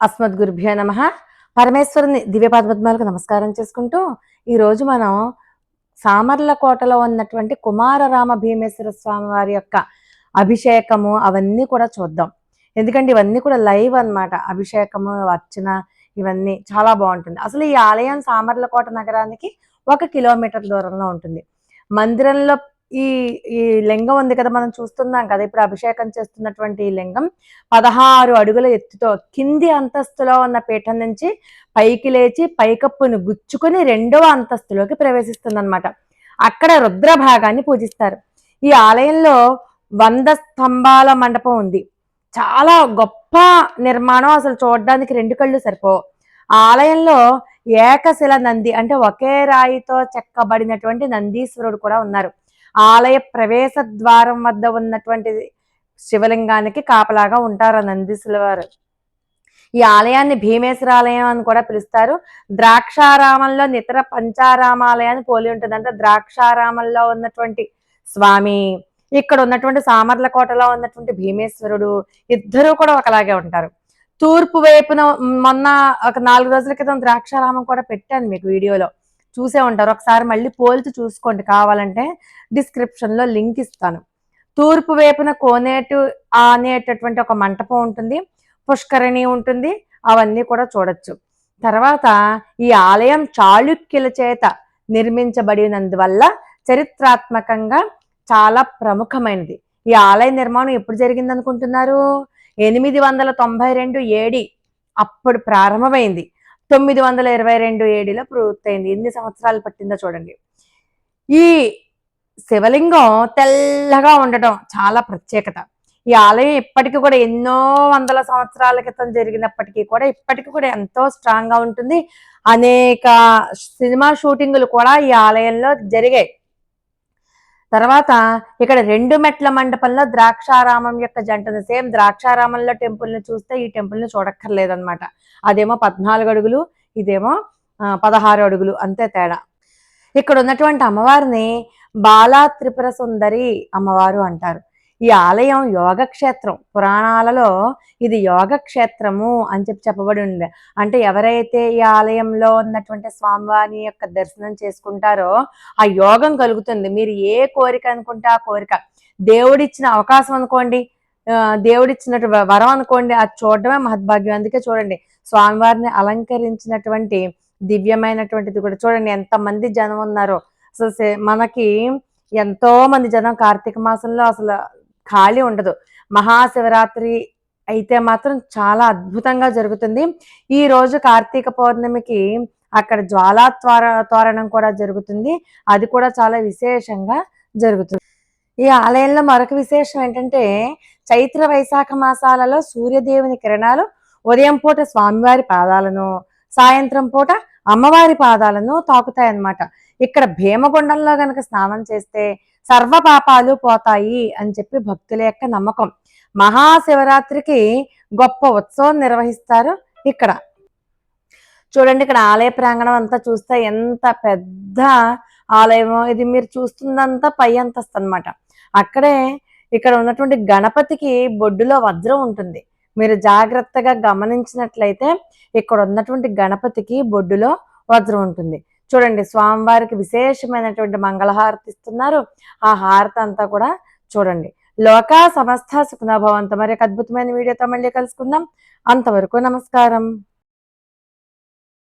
అస్మద్గురుభ్యో నమ. పరమేశ్వరుని దివ్యపాదపద్మాలకు నమస్కారం చేసుకుంటూ ఈరోజు మనం సామర్లకోటలో ఉన్నటువంటి కుమారరామ భీమేశ్వర స్వామి వారి యొక్క అభిషేకము అవన్నీ కూడా చూద్దాం. ఎందుకంటే ఇవన్నీ కూడా లైవ్ అన్నమాట. అభిషేకము అర్చన ఇవన్నీ చాలా బాగుంటుంది. అసలు ఈ ఆలయం సామర్లకోట నగరానికి ఒక కిలోమీటర్ దూరంలో ఉంటుంది. మందిరంలో ఈ ఈ లింగం ఉంది కదా మనం చూస్తున్నాం కదా ఇప్పుడు అభిషేకం చేస్తున్నటువంటి ఈ లింగం పదహారు అడుగుల ఎత్తుతో కింది అంతస్తులో ఉన్న పీఠం నుంచి పైకి లేచి పైకప్పును గుచ్చుకొని రెండవ అంతస్తులోకి ప్రవేశిస్తుందన్నమాట. అక్కడ రుద్ర భాగాన్ని పూజిస్తారు. ఈ ఆలయంలో వంద స్తంభాల మండపం ఉంది. చాలా గొప్ప నిర్మాణం అసలు చూడడానికి రెండు కళ్ళు సరిపోవు ఆలయంలో ఏకశిల నంది అంటే ఒకే రాయితో చెక్కబడినటువంటి నందీశ్వరుడు కూడా ఉన్నారు. ఆలయ ప్రవేశ ద్వారం వద్ద ఉన్నటువంటి శివలింగానికి కాపలాగా ఉంటారు నందీశుల వారు. ఈ ఆలయాన్ని భీమేశ్వర ఆలయం అని కూడా పిలుస్తారు. ద్రాక్షారామంలో నితర పంచారామాలయాన్ని పోలి ఉంటుంది అంటే ద్రాక్షారామంలో ఉన్నటువంటి స్వామి ఇక్కడ ఉన్నటువంటి సామర్లకోటలో ఉన్నటువంటి భీమేశ్వరుడు ఇద్దరు కూడా ఒకలాగే ఉంటారు. తూర్పు వైపున మొన్న ఒక నాలుగు రోజుల క్రితం ద్రాక్షారామం కూడా పెట్టాను మీకు వీడియోలో. చూసే ఉంటారు. ఒకసారి మళ్ళీ పోల్చి చూసుకోండి. కావాలంటే డిస్క్రిప్షన్లో లింక్ ఇస్తాను. తూర్పు వైపున కోనేటు అనేటటువంటి ఒక మంటపం ఉంటుంది. పుష్కరిణి ఉంటుంది. అవన్నీ కూడా చూడొచ్చు. తర్వాత ఈ ఆలయం చాళుక్యుల చేత నిర్మించబడినందువల్ల చరిత్రాత్మకంగా చాలా ప్రముఖమైనది. ఈ ఆలయ నిర్మాణం ఎప్పుడు జరిగింది అనుకుంటున్నారు ఎనిమిది వందల తొంభై రెండు ఏడి అప్పుడు ప్రారంభమైంది. తొమ్మిది వందల ఇరవై రెండు ఏడిలో పూర్తయింది. ఎన్ని సంవత్సరాలు పట్టిందో చూడండి. ఈ శివలింగం తెల్లగా ఉండటం చాలా ప్రత్యేకత. ఈ ఆలయం ఇప్పటికీ కూడా ఎన్నో వందల సంవత్సరాల క్రితం జరిగినప్పటికీ కూడా ఇప్పటికీ కూడా ఎంతో స్ట్రాంగ్గా ఉంటుంది. అనేక సినిమా షూటింగులు కూడా ఈ ఆలయంలో జరిగాయి. తర్వాత ఇక్కడ రెండు మెట్ల మండపంలో ద్రాక్షారామం యొక్క జంటను సేమ్ ద్రాక్షారామంలో టెంపుల్ని చూస్తే ఈ టెంపుల్ని చూడక్కర్లేదన్నమాట. అదేమో పద్నాలుగు అడుగులు ఇదేమో పదహారు అడుగులు అంతే తేడా. ఇక్కడ ఉన్నటువంటి అమ్మవారిని బాలా త్రిపుర సుందరి అమ్మవారు అంటారు. ఈ ఆలయం యోగక్షేత్రం. పురాణాలలో ఇది యోగక్షేత్రము అని చెప్పి చెప్పబడి ఉంది. అంటే ఎవరైతే ఈ ఆలయంలో ఉన్నటువంటి స్వామివారి యొక్క దర్శనం చేసుకుంటారో ఆ యోగం కలుగుతుంది. మీరు ఏ కోరిక అనుకుంటే ఆ కోరిక. దేవుడిచ్చిన అవకాశం అనుకోండి దేవుడిచ్చినట్టు వరం అనుకోండి అది చూడడమే మహద్భాగ్యం. అందుకే చూడండి స్వామివారిని అలంకరించినటువంటి దివ్యమైనటువంటిది కూడా చూడండి ఎంత మంది జనం ఉన్నారో. అసలు మనకి ఎంతో మంది జనం కార్తీక మాసంలో అసలు ఖాళీ ఉండదు. మహాశివరాత్రి అయితే మాత్రం చాలా అద్భుతంగా జరుగుతుంది. ఈ రోజు కార్తీక పౌర్ణమికి అక్కడ జ్వాలా త్వర తోరణం కూడా జరుగుతుంది. అది కూడా చాలా విశేషంగా జరుగుతుంది. ఈ ఆలయంలో మరొక విశేషం ఏంటంటే చైత్ర వైశాఖ మాసాలలో సూర్యదేవుని కిరణాలు ఉదయం పూట స్వామివారి పాదాలను సాయంత్రం పూట అమ్మవారి పాదాలను తాకుతాయి అన్నమాట ఇక్కడ భీమగుండంలో గనక స్నానం చేస్తే సర్వ పాపాలు పోతాయి అని చెప్పి భక్తుల యొక్క నమ్మకం. మహాశివరాత్రికి గొప్ప ఉత్సవం నిర్వహిస్తారు ఇక్కడ. చూడండి ఇక్కడ ఆలయ ప్రాంగణం అంతా చూస్తే ఎంత పెద్ద ఆలయమో ఇది మీరు చూస్తుందంతా పై అంతస్తు అనమాట అక్కడే ఇక్కడ ఉన్నటువంటి గణపతికి బొడ్డులో వజ్రం ఉంటుంది. మీరు జాగ్రత్తగా గమనించినట్లయితే ఇక్కడ ఉన్నటువంటి గణపతికి బొడ్డులో వజ్రం ఉంటుంది. చూడండి స్వామివారికి విశేషమైనటువంటి మంగళహారతి ఇస్తున్నారు. ఆ హారతి అంతా కూడా చూడండి. లోకా సమస్త సుఖనభవంత మరి అద్భుతమైన వీడియోతో మళ్ళీ కలుసుకుందాం. అంతవరకు నమస్కారం.